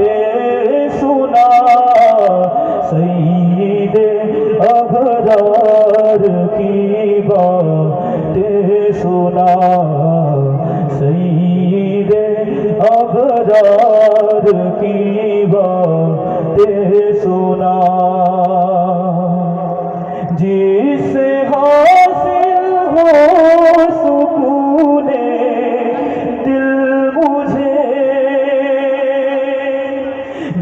باتیں سنا سید ابرار کی باتیں سنا سید ابرار کی باتیں سنا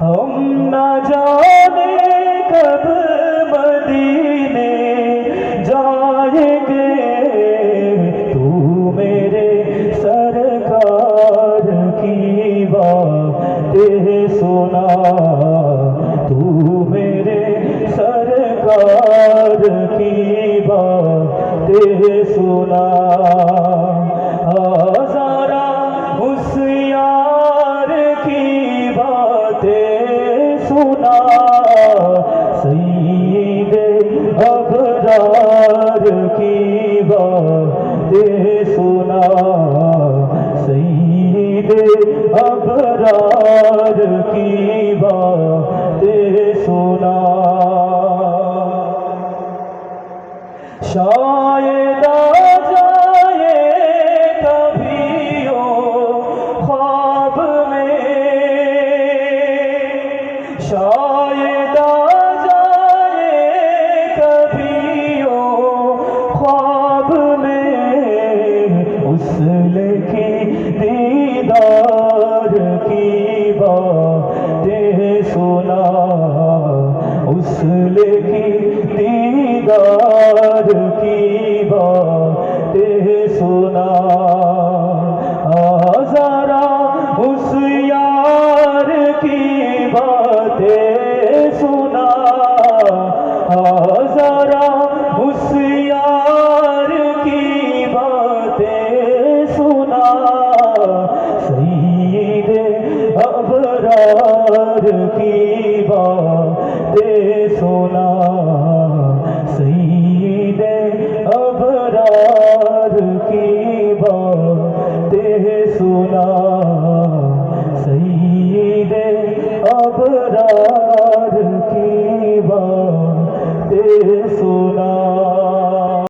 ہم نہ جانے کب مدینے جائیں گے۔ تو میرے سرکار کی باتیں سنا۔ تو میرے سرکار کی باتیں سنا۔ ہزارہ سنا سید ابرار کی باتیں سنا۔ سید ابرار کی باتیں سنا۔ شاید شاید آ جائے کبھی او خواب میں اس کی دیدار کی باتیں سنا اس یار کی بات سونا سعید ابرار کی بات سونا سعید ابرار